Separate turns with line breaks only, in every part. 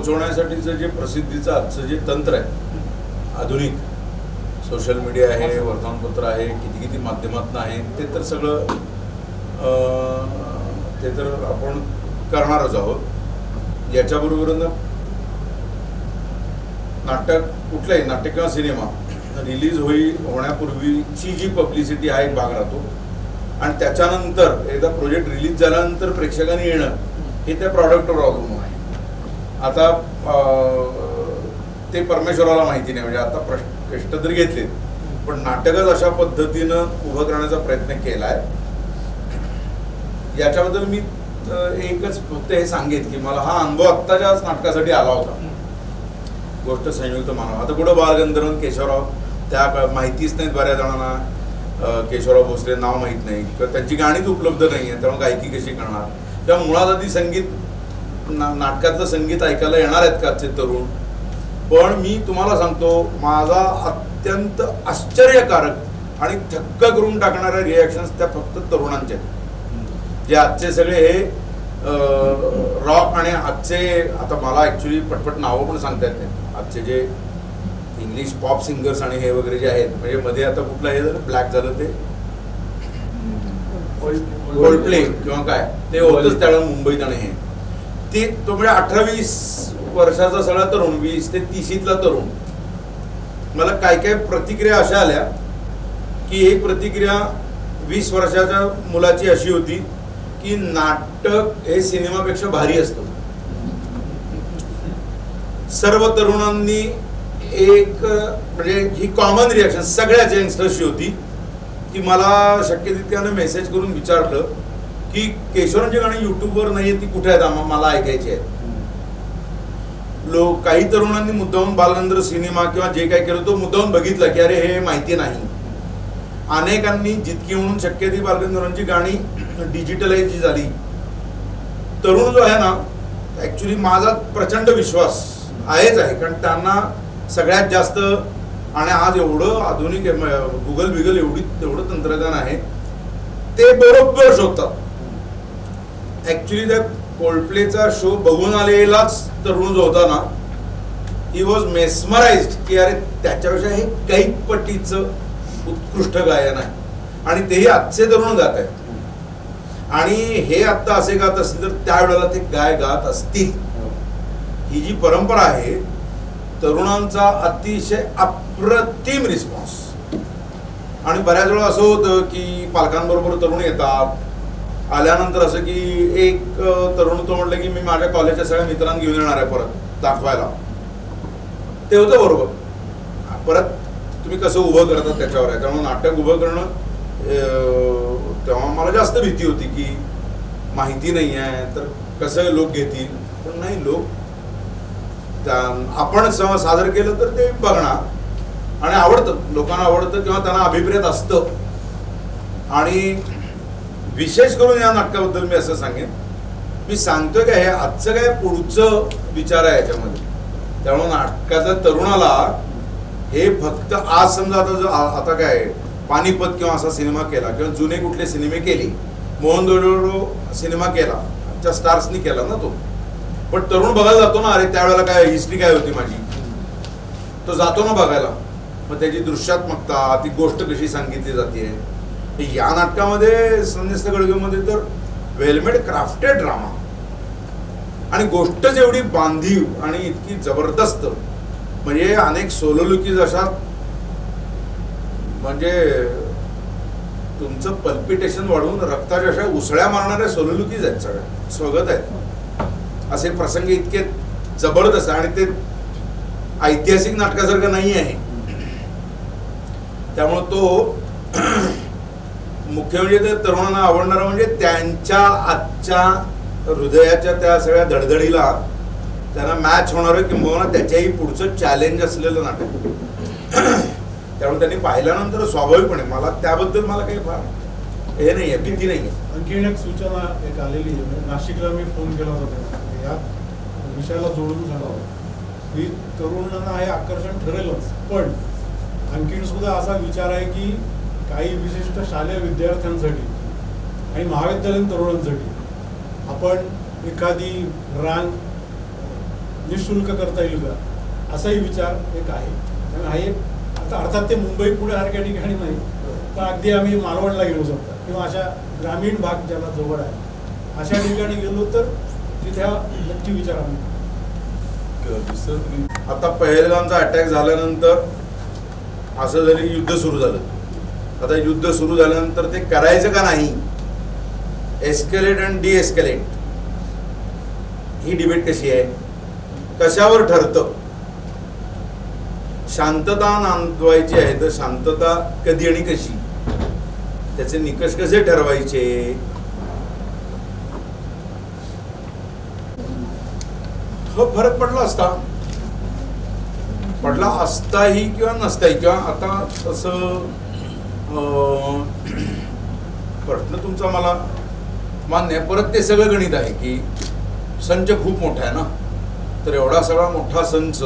पोचवण्यासाठीचं जे प्रसिद्धीचं आजचं जे तंत्र आहे आधुनिक सोशल मीडिया आहे हो, वर्तमानपत्र आहे किती किती माध्यमातून आहे ते तर सगळं ते तर आपण करणारच आहोत. याच्याबरोबरनं नाटक कुठलाही नाटक किंवा सिनेमा रिलीज होई होण्यापूर्वीची जी पब्लिसिटी हा एक भाग राहतो. आणि त्याच्यानंतर एकदा प्रोजेक्ट रिलीज झाल्यानंतर प्रेक्षकांनी येणं हे त्या प्रॉडक्टवर अवलंबून आता ते परमेश्वराला माहिती नाही. म्हणजे आता प्रश्न कष्ट तरी घेतले. पण नाटकच अशा पद्धतीनं उभं करण्याचा प्रयत्न केला आहे याच्याबद्दल मी एकच फक्त हे सांगेन की मला हा अनुभव आत्ताच्याच नाटकासाठी आला होता. गोष्ट संयुक्त मानव. आता कुठं बालगंधर्व केशवराव त्या माहितीच नाहीत बऱ्याच जणांना. केशवराव भोसले नाव माहीत नाही. किंवा त्यांची गाणीच उपलब्ध नाही आहे त्यामुळे गायकी कशी करणार? त्या मुळात आधी संगीत ना नाटकातलं संगीत ऐकायला येणार आहेत का आजचे तरुण? पण मी तुम्हाला सांगतो माझा अत्यंत आश्चर्यकारक आणि थक्क करून टाकणाऱ्या रिॲक्शन्स त्या फक्त तरुणांच्या आहेत. जे आजचे सगळे हे रॉक आणि आजचे आता मला ॲक्च्युली पटपट नावं पण सांगता येत नाही आजचे जे इंग्लिश पॉप सिंगर्स आणि हे वगैरे जे आहेत म्हणजे मध्ये आता कुठलं हे झालं? ब्लॅक झालं ते? गोल्ड प्ले किंवा काय? ते होतच त्यावेळेला मुंबईत आणि हे. ते तो म्हणजे अठ्ठावीस वर्षाचा सगळा तरुण वीस ते तिशीतला तरुण. मला काय काय प्रतिक्रिया अशा आल्या की एक प्रतिक्रिया वीस वर्षाच्या मुलाची अशी होती की नाटक हे सिनेमापेक्षा भारी असतं. सर्व तरुणांनी एक म्हणजे ही कॉमन रिॲक्शन सगळ्याच यंगस्टर्सची होती की मला शक्य तितक्यानं मेसेज करून विचारलं. की केशवरांची गाणी युट्यूबवर नाही ती कुठे आहेत? आम्हाला मला ऐकायची आहेत. लोक काही तरुणांनी मुद्दाहून बालगंधर्व सिनेमा किंवा जे काय केलं तो मुद्दाहून बघितलं की अरे हे माहिती नाही. अनेकांनी जितकी म्हणून शक्य ती बालगंधर्वांची गाणी डिजिटलाइज झाली. तरुण जो आहे ना ॲक्च्युली माझा प्रचंड विश्वास आहेच आहे. कारण त्यांना सगळ्यात जास्त आणि आज एवढं आधुनिक गुगल बिगल एवढी एवढं तंत्रज्ञान आहे ते बरोबर शोधतात. ॲक्च्युली त्या कोल्डप्लेचा शो बघून आलेलाच तरुण जो होता ना ही वॉज मेस्मराइज की अरे त्याच्यापेक्षा हे काही पटीचं उत्कृष्ट गायन आहे. आणि तेही आजचे तरुण गात आहेत. आणि हे आत्ता असे गात असतील तर त्यावेळेला ते गाय गात असतील. ही जी परंपरा आहे तरुणांचा अतिशय अप्रतिम रिस्पॉन्स आणि बऱ्याच वेळा असं होतं की पालकांबरोबर तरुण येतात आल्यानंतर असं की एक तरुण तो म्हटलं की मी माझ्या कॉलेजच्या सगळ्या मित्रांना घेऊन येणार आहे परत दाखवायला. ते होतं बरोबर. परत तुम्ही कसं उभं करतात त्याच्यावर आहे. त्यामुळे नाटक उभं करणं तेव्हा मला जास्त भीती होती की माहिती नाही आहे तर कसं लोक घेतील? पण नाही लोक त्या आपण सादर केलं तर ते बघणार. आणि आवडतं. लोकांना आवडतं किंवा त्यांना अभिप्रेत असतं. आणि विशेष करून या नाटकाबद्दल मी असं सांगेन. मी सांगतोय काय हे आजचं काय पुढचं विचार आहे याच्यामध्ये. त्यामुळे नाटकाच्या तरुणाला हे फक्त आज समजा आता जो आ- आता काय पानिपत किंवा असा सिनेमा केला किंवा जुने कुठले सिनेमे केले मोहन दोडो सिनेमा केला आमच्या स्टार्सनी केला ना तो. पण तरुण बघायला जातो ना अरे त्यावेळेला काय हिस्ट्री काय होती माझी? तो जातो ना बघायला. मग त्याची दृश्यात्मकता ती गोष्ट कशी सांगितली जाते या नाटकामध्ये संदेश गडगेमध्ये तर वेलमेड क्राफ्टेड ड्रामा. आणि गोष्टच एवढी बांधीव आणि इतकी जबरदस्त म्हणजे अनेक सोलोलुकीज अशा म्हणजे तुमचं पल्पिटेशन वाढवून रक्ताच्या अशा उसळ्या मारणाऱ्या सोलोलुकीज आहेत सगळ्या. स्वगत आहेत. असे प्रसंग इतके जबरदस्त आणि ते ऐतिहासिक नाटकासारखं नाही आहे त्यामुळं तो मुख्य म्हणजे ते तरुणांना आवडणारा म्हणजे त्यांच्या आजच्या हृदयाच्या त्या सगळ्या धडधडीला त्यांना मॅच होणार किंबहुना त्याच्याही पुढचं चॅलेंज असलेलं नाटक. त्यामुळे त्यांनी पाहिल्यानंतर स्वाभाविकपणे मला त्याबद्दल मला काही फार हे नाही आहे भीती नाही आहे
आणखीन एक सूचना एक आलेली आहे म्हणजे नाशिकला मी फोन केला होता या विषयाला जोडून सांगावं की तरुणांना हे आकर्षण ठरेलच पण आणखीन सुद्धा असा विचार आहे की काही विशिष्ट शालेय विद्यार्थ्यांसाठी आणि महाविद्यालयीन तरुणांसाठी आपण एखादी रांग निशुल्क करता येईल का? असाही विचार एक आहे. कारण हा एक आता अर्थात ते मुंबई पुढे सारख्या ठिकाणी नाही. तर अगदी आम्ही मालवणला गेलो समजा. किंवा अशा ग्रामीण भाग ज्याला जवळ आहे. अशा ठिकाणी गेलो तर तिथे हा नक्की विचार आम्ही
आता पहलगामचा अटॅक झाल्यानंतर असं जरी युद्ध सुरू झालं. आता युद्ध सुरू झाल्यानंतर ते करायचं का नाही? एस्केलेट अँड डी एस्केलेट ही डिबेट कशी आहे? कशावर ठरतं? शांतता नांदवायची आहे तर शांतता कधी आणि कशी? त्याचे निकष कसे ठरवायचे? हो, फरक पडला असता. पडला असताही किंवा नसताही किंवा आता तसं प्रश्न तुमचा मला मान्य आहे. परत ते सगळं गणित आहे की संच खूप मोठा आहे ना? तर एवढा सगळा मोठा संच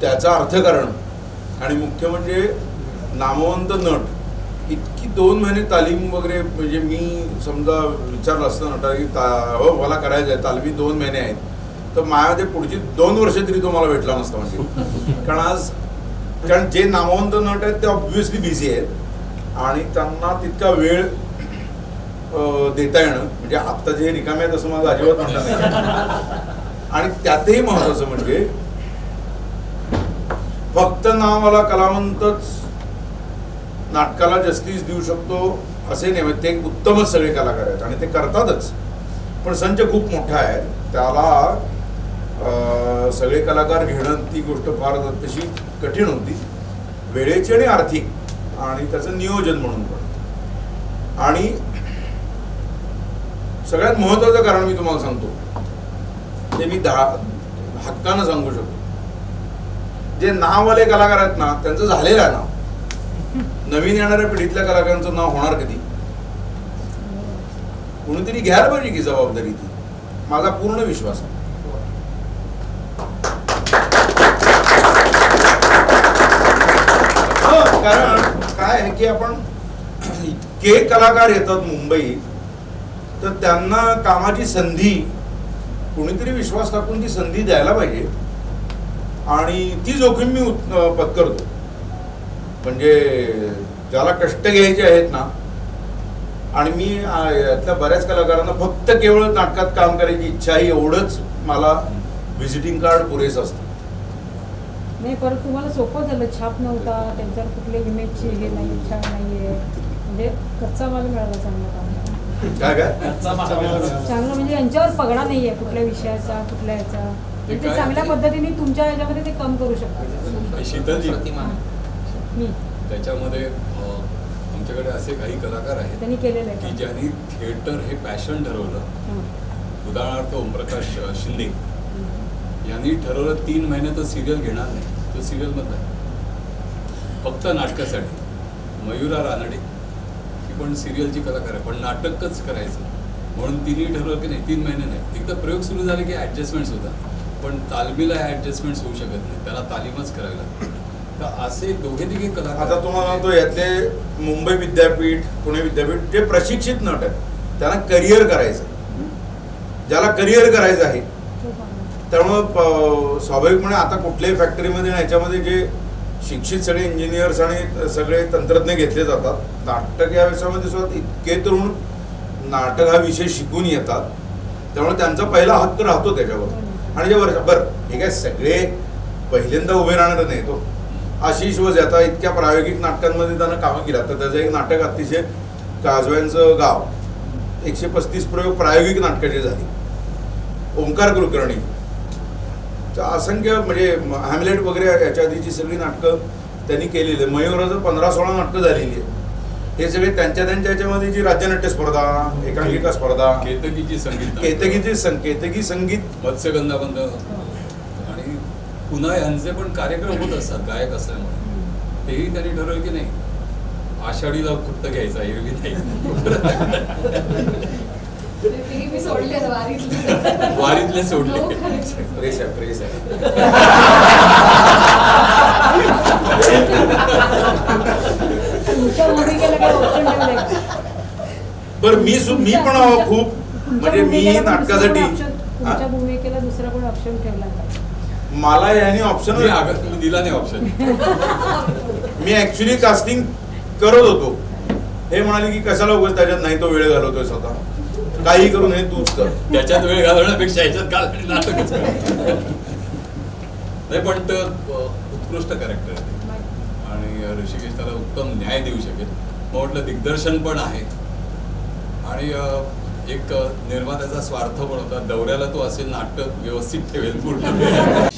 त्याचा अर्थकारण आणि मुख्य म्हणजे नामवंत नट इतकी दोन महिने तालीम वगैरे म्हणजे मी समजा विचारलं असतं नटा की ता हो मला करायचं आहे तालमी दोन महिने आहेत. तर माझ्या ते पुढची दोन वर्ष तरी तो मला भेटला नसता म्हणजे. कारण आज कारण जे नामवंत नट आहेत ते ऑब्व्हियसली बिझी आहेत. आणि त्यांना तितका वेळ देता येणं म्हणजे आत्ता जे रिकामे आहेत असं माझं अजिबात म्हणणं नाही आणि त्यातही महत्वाचं म्हणजे फक्त नावाला कलावंतच नाटकाला जस्टिस देऊ शकतो असे नाही म्हणजे ते उत्तमच सगळे कलाकार आहेत आणि ते करतातच. पण संच खूप मोठा आहे. त्याला अं, सगळे कलाकार घेणं ती गोष्ट फार तशी कठीण होती. वेळेची आणि आर्थिक. आणि त्याचं नियोजन म्हणून पण. आणि सगळ्यात महत्वाचं कारण मी तुम्हाला सांगतो. ते मी दहा हक्कानं सांगू शकतो. जे नाववाले कलाकार आहेत ना त्यांचं झालेलं आहे नाव. नवीन येणाऱ्या पिढीतल्या कलाकारांचं नाव होणार कधी? कोणीतरी घ्यायला पाहिजे की जबाबदारी ती. माझा पूर्ण विश्वास आहे. हो, कारण काय आहे की आपण इतके कलाकार येतात मुंबईत तर त्यांना कामाची संधी कोणीतरी विश्वास टाकून ती संधी द्यायला पाहिजे. आणि ती जोखीम मी उत- पत्करतो. म्हणजे ज्याला कष्ट घ्यायचे आहेत ना आणि मी यातल्या बऱ्याच कलाकारांना फक्त केवळ नाटकात काम करायची इच्छा आहे एवढंच मला व्हिजिटिंग कार्ड पुरेसं असतं.
नाही परत तुम्हाला सोपं झालं. छाप नव्हता त्यांच्यावर कुठल्या इमेजची हे नाही छाप नाहीये. म्हणजे कच्चा माल मिळाला चांगला काम
काय काय?
चांगलं म्हणजे यांच्यावर पगडा नाहीये कुठल्या विषयाचा कुठल्या याचा.
ते
चांगल्या पद्धतीने तुमच्या ह्याच्यामध्ये ते काम करू शकतात.
शीतलजी
मी.
त्याच्यामध्ये आमच्याकडे असे काही कलाकार आहेत
त्यांनी केलेलं आहे
की
काम.
ज्यांनी थिएटर हे पॅशन ठरवलं. उदाहरणार्थ ओमप्रकाश शिंदे. यांनी ठरवलं तीन महिने तर सिरियल घेणार नाही. तो सिरियल मधला फक्त नाटकासाठी. मयुरा रानडे ही पण सिरियलची कलाकार आहे पण नाटकच करायचं. म्हणून तिने ठरवलं की नाही तीन महिने नाही. एकदा प्रयोग सुरू झाले की ॲडजस्टमेंट्स होतात. पण तालमीला ॲडजस्टमेंट्स होऊ शकत नाही. त्याला तालीमच करावी लागते. तर असे दोघे तिघे कलाकार
आता तुम्हाला तो यातले मुंबई विद्यापीठ पुणे विद्यापीठ जे प्रशिक्षित नट आहेत त्यांना करिअर करायचं. ज्याला करिअर करायचं आहे त्यामुळं प- स्वाभाविकपणे आता कुठल्याही फॅक्टरीमध्ये आणि याच्यामध्ये जे शिक्षित सगळे इंजिनियर्स आणि सगळे तंत्रज्ञ घेतले जातात नाटक या विषयामध्ये सुद्धा इतके तरुण नाटक हा विषय शिकून येतात. त्यामुळे त्यांचा पहिला हक्क राहतो त्याच्यावर. आणि जे वर्ष बरं हे काय सगळे पहिल्यांदा उभे राहणार नाही तो हो. आशिष वज आता इतक्या प्रायोगिक नाटकांमध्ये त्यानं कामं केलं. तर त्याचं एक नाटक अतिशय काजव्यांचं गाव. एकशे पस्तीस प्रयोग प्रायोगिक नाटकाची झाली. ओंकार कुलकर्णी. असंख्य म्हणजे हॅमलेट वगैरे याच्या आधीची सगळी नाटकं त्यांनी केलेली. आहे मयूराचं पंधरा सोळा नाटकं झालेली आहे हे सगळे त्यांच्या त्यांच्या याच्यामध्ये जी राज्यनाट्य स्पर्धा एकांकिका स्पर्धा
केतकीची संगीत
केतकीची सं केतकी संगीत.
मत्स्यगंधाबंध आणि पुन्हा यांचे पण कार्यक्रम होत असतात गायक असल्यामुळे. तेही त्यांनी ठरवलं की नाही आषाढीला फक्त घ्यायचा एरवी नाही.
तेही मी सोडले वारीतले.
वारीतले सोडले.
हो.
प्रेस आहे प्रेस आहे? बरं मी सु मी पण खूप. म्हणजे मी नाटकासाठी
भूमिकेला दुसरा ऑप्शन ठेवला?
मला याने ऑप्शन
मी अगं तुम्ही दिला नाही ऑप्शन
मी ऍक्च्युली कास्टिंग करत होतो. हे म्हणाले की कशाला उगाच त्याच्यात नाही तो वेळ घालवतोय स्वतः. काही करून हे तूच कर.
त्याच्यात वेळ घालवण्यापेक्षा याच्यात काल नाटकच नाही पण तर उत्कृष्ट कॅरेक्टर आहे. आणि ऋषिकेश त्याला उत्तम न्याय देऊ शकेल. मग म्हटलं दिग्दर्शन पण आहे. आणि एक निर्मात्याचा स्वार्थ पण होता. दौऱ्याला तो असेल नाटक व्यवस्थित ठेवेल पूर्ण.